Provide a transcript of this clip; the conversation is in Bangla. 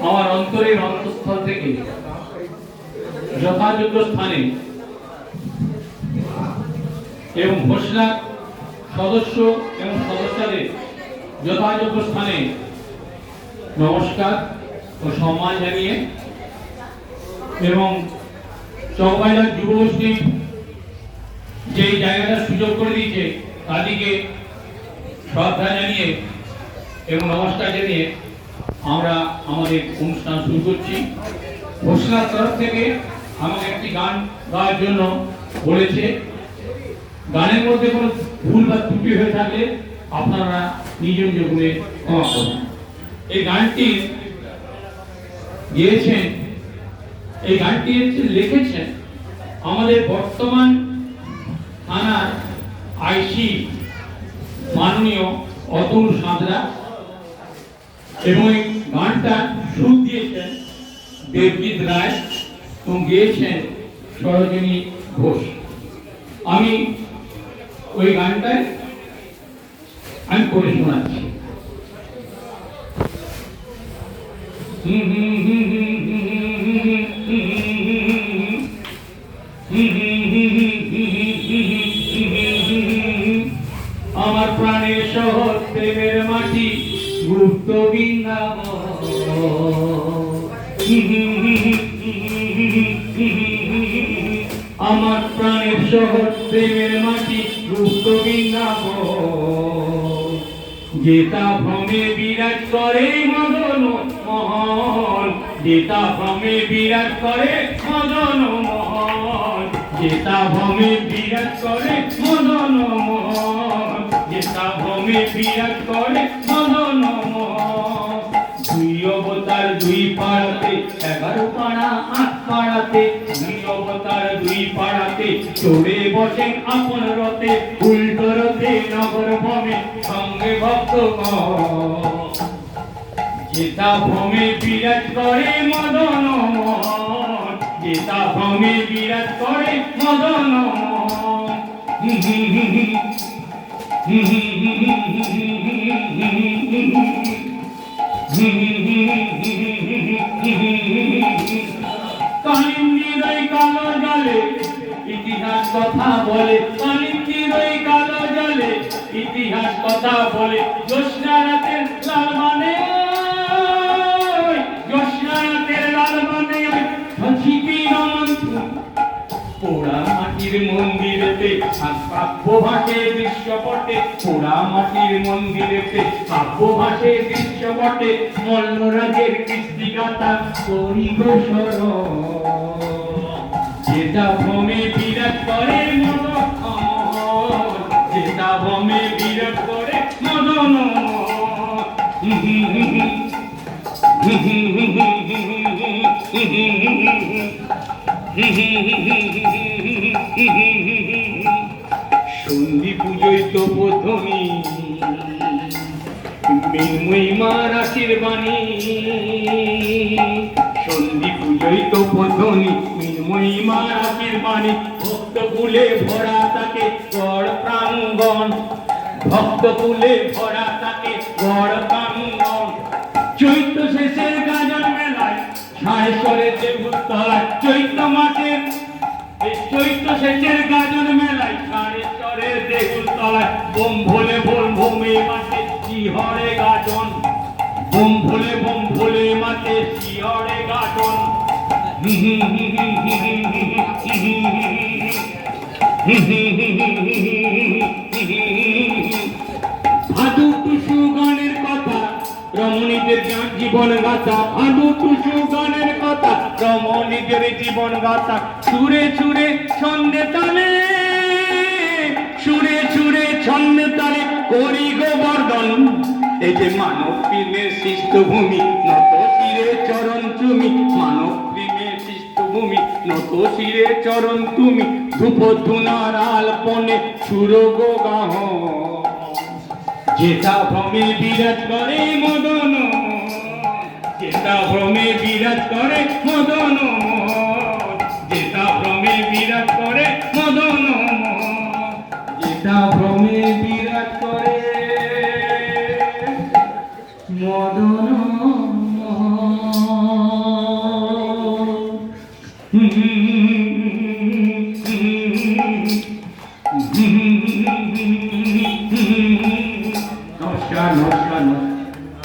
আমার অন্তরের অন্তঃস্থল থেকে যথাযোগ্য স্থানে এবং ঘোষণা সদস্য এবং সদস্যদের যথাযোগ্য স্থানে নমস্কার ও সম্মান জানিয়ে এবং চৌবাইলার যুবগোষ্ঠী যে জায়গাটা সুযোগ করে দিয়েছে, তাদেরকে শ্রদ্ধা জানিয়ে এবং নমস্কার জানিয়ে আমরা আমাদের অনুষ্ঠান শুরু করছি। ঘোষণার তরফ থেকে আমাকে একটি গান গাওয়ার জন্য বলেছে। গানের মধ্যে কোনো ভুল বা ত্রুটি হয়ে থাকলে আপনারা নিজ নিজ গুণে ক্ষমা করুন। এই গানটি গিয়েছেন, এই গানটি হচ্ছে লিখেছেন আমাদের বর্তমান থানার আইসি মাননীয় অতুল সাঁতরা। এবং এই গানটা সুর দিয়েছেন দেবজিৎ রায় এবং গিয়েছেন সরোজিনী ঘোষ। আমি ওই গানটায় আমি করে শোনাচ্ছি। হুম হুম হুম। গুপ্ত আমার প্রাণের শহর প্রেমের মাটি গুপ্ত যেতা ভ্রমে বিরাজ করে মদন মহল যেতা ভ্রমে বিরাজ করে মদন মহল যেতা ভ্রমে বিরাজ করে মদন মহল যেতা ভ্রমে বিরাজ করে চড়ে বসেন আপন রথে উল্টো রথে নগর ভমে সঙ্গে ভক্ত যেটা ভমে বিরাজ করে মদন যেটা ভ্রমে বিরাজ করে মদন হুম হুম। হুম হুম হুম হুম হুম কথা বলে কালো জলে। ইতিহাস কথা বলে, জ্যোৎস্না রাতের লাল মানে জ্যোৎস্না রাতের লাল মানে পোড়া মাটির মন্দিরেতে কাব্য ভাষে দৃশ্যপটে পোড়া মাটির মন্দিরেতে কাব্য দৃশ্যপটে মল্লরাজের স্মরণ। যেটা ভ্রমে সন্ধি পুজোই তো প্রথমে প্রথমই মৃন্ময়ীমার আশীর্বাণী। সন্ধি পুজোই তো প্রথমে প্রথমই মৃন্ময়ীমার আশীর্বাণী ভক্ত ফুলে ভরা তাকে গড় প্রাঙ্গণ। ভক্ত ফুলে ভরা তাকে গড় প্রাঙ্গণ। চৈত্র শেষে মেলায় সাহেশ্বরে দেবতলায় চৈত্র মাসের এই চৈত্র শেষের গাজন মেলায় সারেশ্বরের দেহুল তলায় বোম ভোলে বোল ভূমি মাঠে শিহরে গাজন বোম ভোলে বোম ভোলে মাঠে শিহরে গাজন ভাদু জীবন গাথা ভাদু টুসু গানের কথা, রমণীদের জীবন গাথা। সুরে সুরে ছন্দে তালে, সুরে সুরে ছন্দে তালে করি গোবর্ধন এই যে মানব প্রেমের সৃষ্টভূমি, নত শিরে চরণ তুমি মানব প্রেমের সৃষ্টভূমি, নত শিরে চরণ তুমি ধূপ ধুনার আলপনে সুর গো গাহ। যেটা ভ্রমে বিরাজ করে মদন যেটা ভ্রমে বিরাজ করে মদন যেটা ভ্রমে বিরাজ করে মদন যেটা ভ্রমে বিরাজ করে মদন হুম।